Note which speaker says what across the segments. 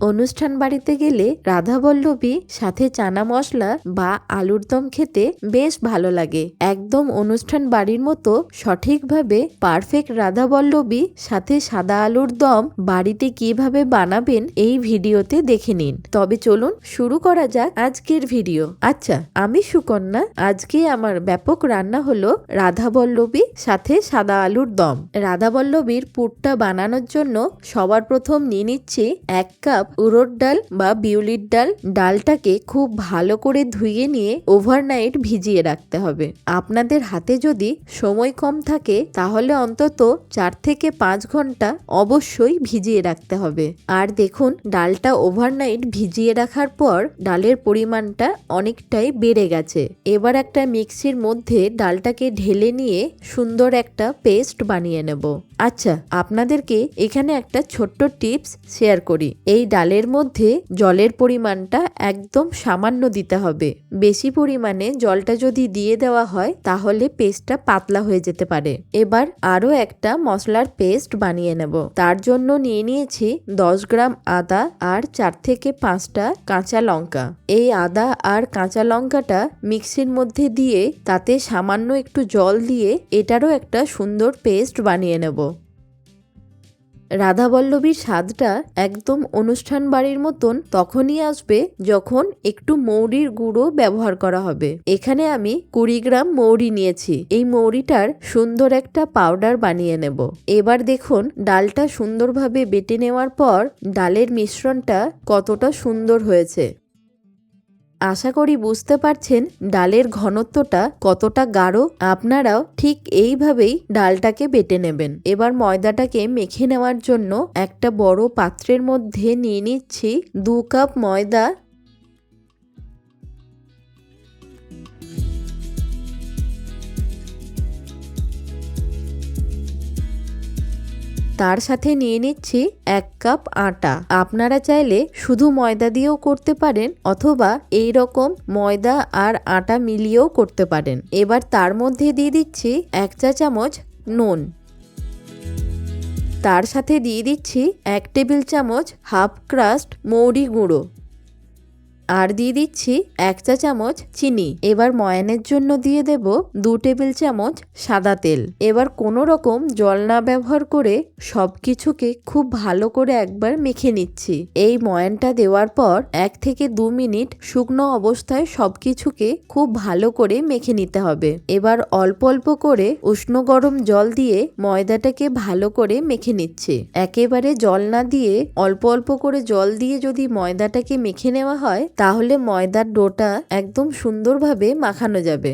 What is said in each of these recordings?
Speaker 1: অনুষ্ঠান বাড়িতে গেলে রাধাবল্লভী সাথে চানা মশলা বা আলুর দম খেতে বেশ ভালো লাগে। একদম অনুষ্ঠান বাড়ির মতো সঠিকভাবে পারফেক্ট রাধাবল্লভী সাথে সাদা আলুর দম বাড়িতে কীভাবে বানাবেন এই ভিডিওতে দেখে নিন। তবে চলুন শুরু করা যাক আজকের ভিডিও। আচ্ছা আমি সুকন্যা। আজকে আমার ব্যাপক রান্না হলো রাধাবল্লভী সাথে সাদা আলুর দম। রাধাবল্লভীর পুরটা বানানোর জন্য সবার প্রথম নিয়ে নিচ্ছি এক কাপ উড়োর ডাল বা বিউলির ডাল, ডালটাকে খুব ভালো করে ধুয়ে নিয়ে ওভারনাইট ভিজিয়ে রাখতে হবে। আপনাদের হাতে যদি সময় কম থাকে, তাহলে অন্তত চার থেকে পাঁচ ঘণ্টা অবশ্যই ভিজিয়ে রাখতে হবে। আর দেখুন, ডালটা ওভারনাইট ভিজিয়ে রাখার পর ডালের পরিমাণটা অনেকটাই বেড়ে গেছে। এবার একটা মিক্সির মধ্যে ডালটাকে ঢেলে নিয়ে সুন্দর একটা পেস্ট বানিয়ে নেব। আচ্ছা আপনাদেরকে এখানে একটা ছোট্ট টিপস শেয়ার করি। এই ডালের মধ্যে জলের পরিমাণটা একদম সামান্য দিতে হবে। বেশি পরিমাণে জলটা যদি দিয়ে দেওয়া হয়, তাহলে পেস্টটা পাতলা হয়ে যেতে পারে। এবার আরও একটা মশলার পেস্ট বানিয়ে নেব। তার জন্য নিয়ে নিয়েছি দশ গ্রাম আদা আর চার থেকে পাঁচটা কাঁচা লঙ্কা। এই আদা আর কাঁচা লঙ্কাটা মিক্সির মধ্যে দিয়ে তাতে সামান্য একটু জল দিয়ে এটারও একটা সুন্দর পেস্ট বানিয়ে নেব। রাধাবল্লভীর স্বাদটা একদম অনুষ্ঠান বাড়ির মতন তখনই আসবে যখন একটু মৌরির গুঁড়ো ব্যবহার করা হবে। এখানে আমি কুড়ি গ্রাম মৌরি নিয়েছি। এই মৌরিটার সুন্দর একটা পাউডার বানিয়ে নেব। এবার দেখুন, ডালটা সুন্দরভাবে বেটে নেওয়ার পর ডালের মিশ্রণটা কতটা সুন্দর হয়েছে। আশা করি বুঝতে পারছেন ডালের ঘনত্বটা কতটা গাঢ়। আপনারাও ঠিক এইভাবেই ডালটাকে বেটে নেবেন। এবার ময়দাটাকে মেখে নেওয়ার জন্য একটা বড় পাত্রের মধ্যে নিয়ে নিচ্ছি দু কাপ ময়দা তার সাথে নিয়ে নিচ্ছি এক কাপ আটা। আপনারা চাইলে শুধু ময়দা দিয়েও করতে পারেন অথবা এই রকম ময়দা আর আটা মিলিয়েও করতে পারেন। এবার তার মধ্যে দিয়ে দিচ্ছি এক চা চামচ নুন। তার সাথে দিয়ে দিচ্ছি এক টেবিল চামচ হাফ ক্রাস্ট মৌরি গুঁড়ো। আর দিয়ে দিচ্ছি এক চা চামচ চিনি। এবার ময়ানের জন্য দিয়ে দেব দু টেবিল চামচ সাদা তেল। এবার কোনো রকম জল না ব্যবহার করে সব কিছুকে খুব ভালো করে একবার মেখে নিচ্ছি। এই ময়ানটা দেওয়ার পর এক থেকে দু মিনিট শুকনো অবস্থায় সব কিছুকে খুব ভালো করে মেখে নিতে হবে। এবার অল্প অল্প করে উষ্ণ গরম জল দিয়ে ময়দাটাকে ভালো করে মেখে নিচ্ছে। একেবারে জল না দিয়ে অল্প অল্প করে জল দিয়ে যদি ময়দাটাকে মেখে নেওয়া হয় তাহলে ময়দার ডোটা একদম সুন্দরভাবে মাখানো যাবে।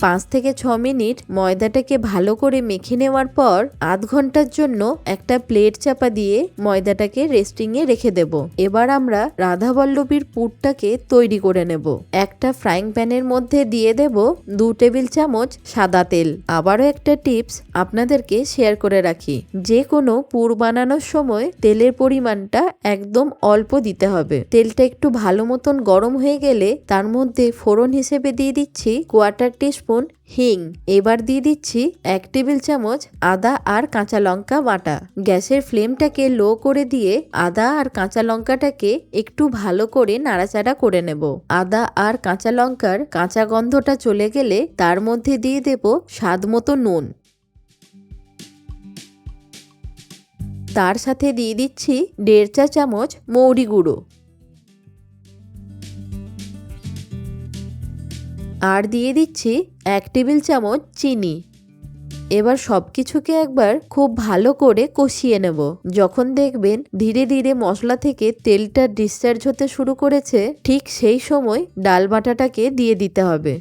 Speaker 1: পাঁচ থেকে ছ মিনিট ময়দাটাকে ভালো করে মেখে নেওয়ার পর আধ ঘণ্টার জন্য একটা প্লেট চাপা দিয়ে ময়দাটাকে রেস্টিংয়ে রেখে দেব। এবার আমরা রাধাবল্লভীর পুরটাকে তৈরি করে নেব। একটা ফ্রাইং প্যানের মধ্যে দিয়ে দেব দু টেবিল চামচ সাদা তেল। আবারও একটা টিপস আপনাদেরকে শেয়ার করে রাখি। যে কোনো পুর বানানোর সময় তেলের পরিমাণটা একদম অল্প দিতে হবে। তেলটা একটু ভালো মতন গরম হয়ে গেলে তার মধ্যে ফোড়ন হিসেবে দিয়ে দিচ্ছি কোয়ার্টার টিস্পুন হিং। এবার দিয়ে দিচ্ছি এক টেবিল চামচ আদা আর কাঁচা লঙ্কা বাটা। গ্যাসের ফ্লেমটাকে লো করে দিয়ে আদা আর কাঁচা লঙ্কাটাকে একটু ভালো করে নাড়াচাড়া করে নেব। আদা আর কাঁচা লঙ্কার কাঁচা গন্ধটা চলে গেলে তার মধ্যে দিয়ে দেব স্বাদ মতো নুন। তার সাথে দিয়ে দিচ্ছি দেড় চা চামচ মৌরি গুঁড়ো। আর দিয়ে দিচ্ছি এক টেবিল চামচ চিনি। এবার সব কিছুকে একবার খুব ভালো করে কষিয়ে নেব। যখন দেখবেন ধীরে ধীরে মশলা থেকে তেলটা ডিসচার্জ হতে শুরু করেছে, ঠিক সেই সময় ডাল বাটাটাকে দিয়ে দিতে হবে।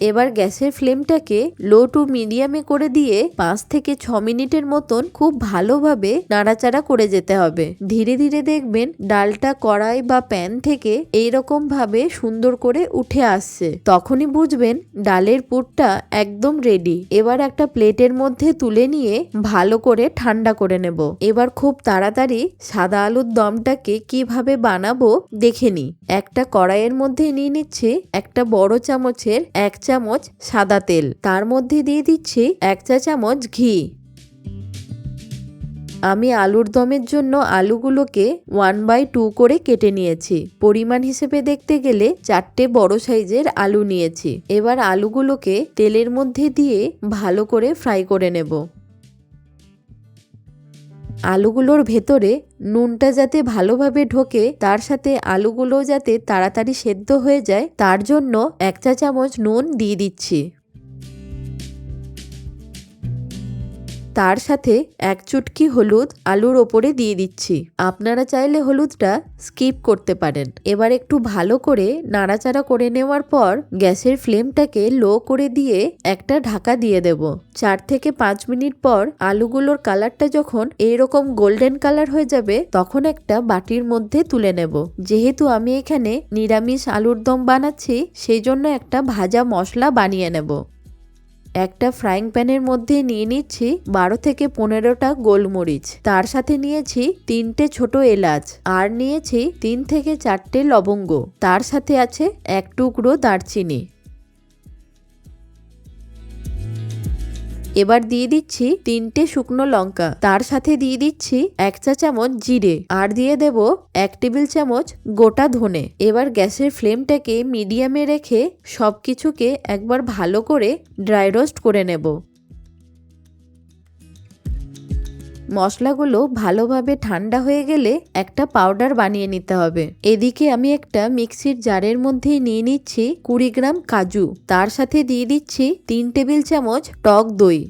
Speaker 1: এবার গ্যাসের ফ্লেমটাকে লো টু মিডিয়ামে করে দিয়ে পাঁচ থেকে ছ মিনিটের মতন খুব ভালোভাবে নাড়াচাড়া করে যেতে হবে। ধীরে ধীরে দেখবেন ডালটা কড়াই বা প্যান থেকে এইরকম ভাবে সুন্দর করে উঠে আসছে। তখনই বুঝবেন ডালের পুরটা একদম রেডি এবার একটা প্লেটের মধ্যে তুলে নিয়ে ভালো করে ঠান্ডা করে নেব। এবার খুব তাড়াতাড়ি সাদা আলুর দমটাকে কীভাবে বানাবো দেখে নি একটা কড়াইয়ের মধ্যে নিয়ে নিচ্ছে একটা বড় চামচের এক চামচ সাদা তেল। তার মধ্যে দিয়ে দিচ্ছি এক চা চামচ ঘি। আমি আলুর দমের জন্য আলুগুলোকে ওয়ান বাই টু করে কেটে নিয়েছি। পরিমাণ হিসেবে দেখতে গেলে চারটে বড় সাইজের আলু নিয়েছি। এবার আলুগুলোকে তেলের মধ্যে দিয়ে ভালো করে ফ্রাই করে নেব। আলুগুলোর ভেতরে নুনটা যাতে ভালোভাবে ঢোকে, তার সাথে আলুগুলো যাতে তাড়াতাড়ি সেদ্ধ হয়ে যায়, তার জন্য এক চা চামচ নুন দিয়ে দিচ্ছি। তার সাথে এক চুটকি হলুদ আলুর ওপরে দিয়ে দিচ্ছি। আপনারা চাইলে হলুদটা স্কিপ করতে পারেন। এবার একটু ভালো করে নাড়াচাড়া করে নেওয়ার পর গ্যাসের ফ্লেমটাকে লো করে দিয়ে একটা ঢাকা দিয়ে দেব। চার থেকে পাঁচ মিনিট পর আলুগুলোর কালারটা যখন এইরকম গোল্ডেন কালার হয়ে যাবে, তখন একটা বাটির মধ্যে তুলে নেব। যেহেতু আমি এখানে নিরামিষ আলুর দম বানাচ্ছি, সেই জন্য একটা ভাজা মশলা বানিয়ে নেব। একটা ফ্রাইং প্যানের মধ্যে নিয়ে নিচ্ছি বারো থেকে পনেরোটা গোলমরিচ। তার সাথে নিয়েছি তিনটে ছোট এলাচ আর নিয়েছি তিন থেকে চারটে লবঙ্গ। তার সাথে আছে এক টুকরো দারচিনি। এবার দিয়ে দিচ্ছি তিনটে শুকনো লঙ্কা। তার সাথে দিয়ে দিচ্ছি এক চা চামচ জিরে। আর দিয়ে দেব এক টেবিল চামচ গোটা ধনে। এবার গ্যাসের ফ্লেমটাকে মিডিয়ামে রেখে সব কিছুকে একবার ভালো করে ড্রাই রোস্ট করে নেব। মশলাগুলো ভালোভাবে ঠান্ডা হয়ে গেলে একটা পাউডার বানিয়ে নিতে হবে। এদিকে আমি একটা মিক্সির জারের মধ্যে নিয়ে নিচ্ছি কুড়ি গ্রাম কাজু। তার সাথে দিয়ে দিচ্ছি তিন টেবিল চামচ টক দই।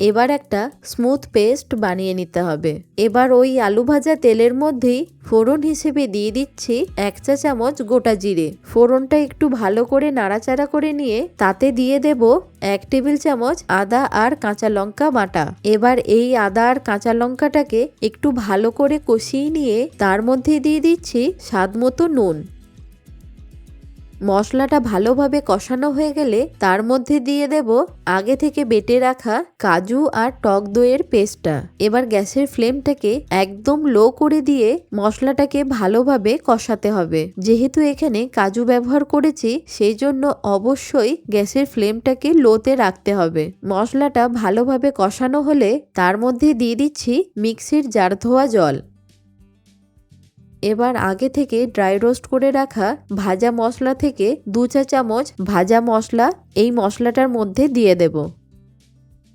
Speaker 1: এবার একটা স্মুথ পেস্ট বানিয়ে নিতে হবে। এবার ওই আলু ভাজা তেলের মধ্যেই ফোড়ন হিসেবে দিয়ে দিচ্ছি এক চা চামচ গোটা জিরে। ফোড়নটা একটু ভালো করে নাড়াচাড়া করে নিয়ে তাতে দিয়ে দেব এক টেবিল চামচ আদা আর কাঁচা লঙ্কা বাটা। এবার এই আদা আর কাঁচা লঙ্কাটাকে একটু ভালো করে কষিয়ে নিয়ে তার মধ্যে দিয়ে দিচ্ছি স্বাদ মতো নুন। মশলাটা ভালোভাবে কষানো হয়ে গেলে তার মধ্যে দিয়ে দেব আগে থেকে বেটে রাখা কাজু আর টক দইয়ের পেস্টটা। এবার গ্যাসের ফ্লেমটাকে একদম লো করে দিয়ে মশলাটাকে ভালোভাবে কষাতে হবে। যেহেতু এখানে কাজু ব্যবহার করেছি, সেই জন্য অবশ্যই গ্যাসের ফ্লেমটাকে লোতে রাখতে হবে। মশলাটা ভালোভাবে কষানো হলে তার মধ্যে দিয়ে দিচ্ছি মিক্সির জার ধোয়া জল। এবার আগে থেকে ড্রাই রোস্ট করে রাখা ভাজা মশলা থেকে দু চা চামচ ভাজা মশলা, এই মশলাটার মধ্যে দিয়ে দেব।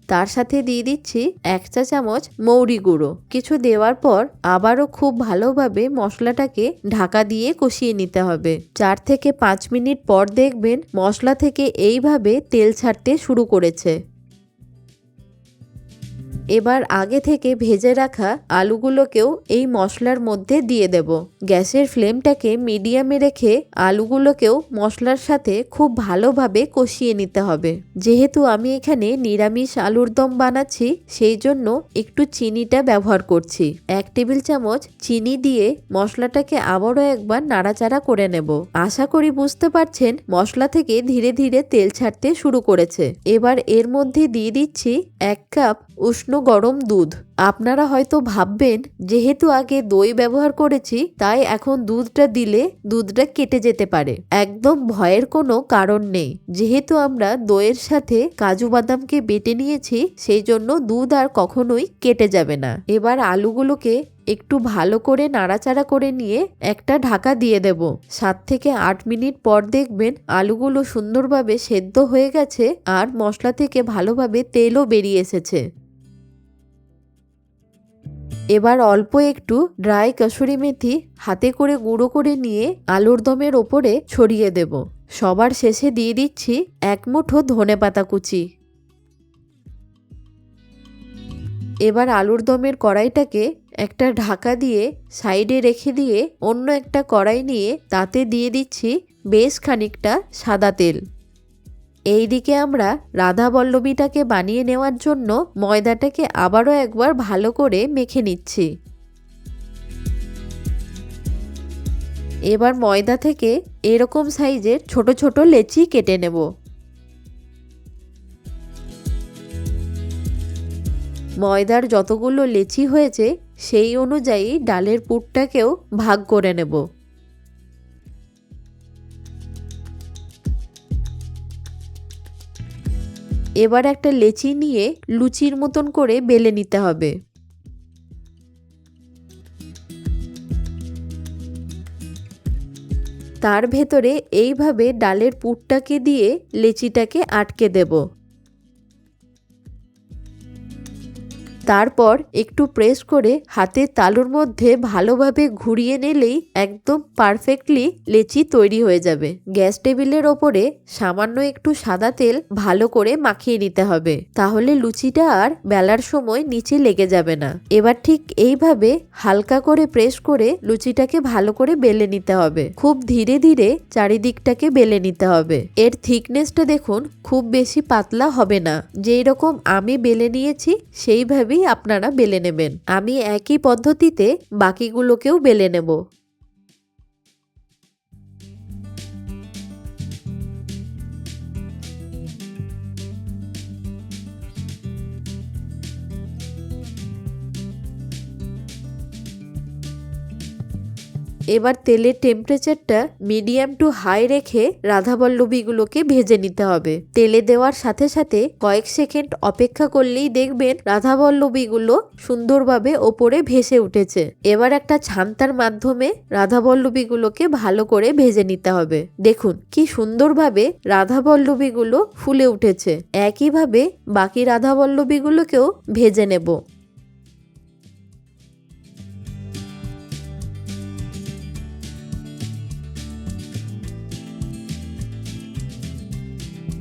Speaker 1: তার সাথে দিয়ে দিচ্ছি এক চা চামচ মৌরি গুঁড়ো। কিছু দেওয়ার পর আবারও খুব ভালোভাবে মশলাটাকে ঢাকা দিয়ে কষিয়ে নিতে হবে। চার থেকে পাঁচ মিনিট পর দেখবেন মশলা থেকে এইভাবে তেল ছাড়তে শুরু করেছে। এবার আগে থেকে ভেজে রাখা আলুগুলোকেও এই মশলার মধ্যে দিয়ে দেব। গ্যাসের ফ্লেমটাকে মিডিয়ামে রেখে আলুগুলোকেও মশলার সাথে খুব ভালোভাবে কষিয়ে নিতে হবে। যেহেতু আমি এখানে নিরামিষ আলুর দম বানাচ্ছি, সেই জন্য একটু চিনিটা ব্যবহার করছি। এক টেবিল চামচ চিনি দিয়ে মশলাটাকে আবারও একবার নাড়াচাড়া করে নেব। আশা করি বুঝতে পারছেন, মশলা থেকে ধীরে ধীরে তেল ছাড়তে শুরু করেছে। এবার এর মধ্যে দিয়ে দিচ্ছি এক কাপ উষ্ণ গরম দুধ। আপনারা হয়তো ভাববেন, যেহেতু আগে দই ব্যবহার করেছি, তাই এখন দুধটা দিলে দুধটা কেটে যেতে পারে। একদম ভয়ের কোনো কারণ নেই। যেহেতু আমরা দইয়ের সাথে কাজু বাদামকে বেটে নিয়েছি, সেই জন্য দুধ আর কখনোই কেটে যাবে না। এবার আলুগুলোকে একটু ভালো করে নাড়াচাড়া করে নিয়ে একটা ঢাকা দিয়ে দেব। সাত থেকে আট মিনিট পর দেখবেন আলুগুলো সুন্দরভাবে সেদ্ধ হয়ে গেছে আর মশলা থেকে ভালোভাবে তেলও বেরিয়ে এসেছে। এবার অল্প একটু ড্রাই কসুরি মেথি হাতে করে গুঁড়ো করে নিয়ে আলুর দমের ওপরে ছড়িয়ে দেব। সবার শেষে দিয়ে দিচ্ছি এক মুঠো ধনে পাতা কুচি। এবার আলুর দমের কড়াইটাকে একটা ঢাকা দিয়ে সাইডে রেখে দিয়ে অন্য একটা কড়াই নিয়ে তাতে দিয়ে দিচ্ছি বেশ খানিকটা সাদা তেল। এইদিকে আমরা রাধা বল্লবীটাকে বানিয়ে নেওয়ার জন্য ময়দাটাকে আবারও একবার ভালো করে মেখে নিচ্ছি। এবার ময়দা থেকে এরকম সাইজের ছোট ছোট লেচি কেটে নেব। ময়দার যতগুলো লেচি হয়েছে, সেই অনুযায়ী ডালের পুরটাকেও ভাগ করে নেব। এবার একটা লেচি নিয়ে লুচির মতন করে বেলে নিতে হবে। তার ভেতরে এইভাবে ডালের পুরটাকে দিয়ে লেচিটাকে আটকে দেব। তারপর একটু প্রেস করে হাতের তালুর মধ্যে ভালোভাবে ঘুরিয়ে নিলেই একদম পারফেক্টলি লেচি তৈরি হয়ে যাবে। গ্যাস টেবিলের ওপরে সামান্য একটু সাদা তেল ভালো করে মাখিয়ে নিতে হবে। তাহলে লুচিটা আর বেলার সময় নিচে লেগে যাবে না। এবার ঠিক এইভাবে হালকা করে প্রেস করে লুচিটাকে ভালো করে বেলে নিতে হবে। খুব ধীরে ধীরে চারিদিকটাকে বেলে নিতে হবে। এর থিকনেসটা দেখুন, খুব বেশি পাতলা হবে না। যেই রকম আমি বেলে নিয়েছি সেইভাবেই আপনারা বেলে নেবেন। আমি একই পদ্ধতিতে বাকিগুলোকেও বেলে নেব। এবার তেলের টেম্পারেচারটা মিডিয়াম টু হাই রেখে রাধাবল্লবীগুলোকে ভেজে নিতে হবে। তেলে দেওয়ার সাথে সাথে কয়েক সেকেন্ড অপেক্ষা করলেই দেখবেন রাধাবল্লবীগুলো সুন্দরভাবে ওপরে ভেসে উঠেছে। এবার একটা ছান্তার মাধ্যমে রাধাবল্লবীগুলোকে ভালো করে ভেজে নিতে হবে। দেখুন, কি সুন্দরভাবে রাধাবল্লবীগুলো ফুলে উঠেছে। একইভাবে বাকি রাধাবল্লবীগুলোকেও ভেজে নেব।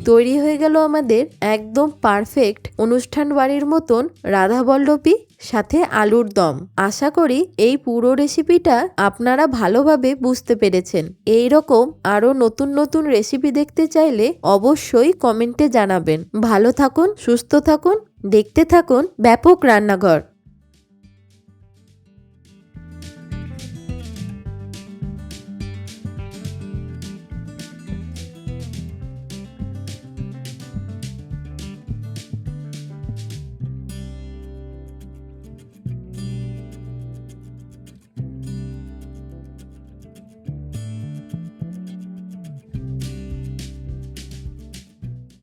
Speaker 1: তৈরি হয়ে গেল আমাদের একদম পারফেক্ট অনুষ্ঠান বাড়ির মতন রাধাবল্লভী সাথে আলুর দম। আশা করি এই পুরো রেসিপিটা আপনারা ভালোভাবে বুঝতে পেরেছেন। এই রকম আরও নতুন নতুন রেসিপি দেখতে চাইলে অবশ্যই কমেন্টে জানাবেন। ভালো থাকুন, সুস্থ থাকুন, দেখতে থাকুন ব্যাপক রান্নাঘর।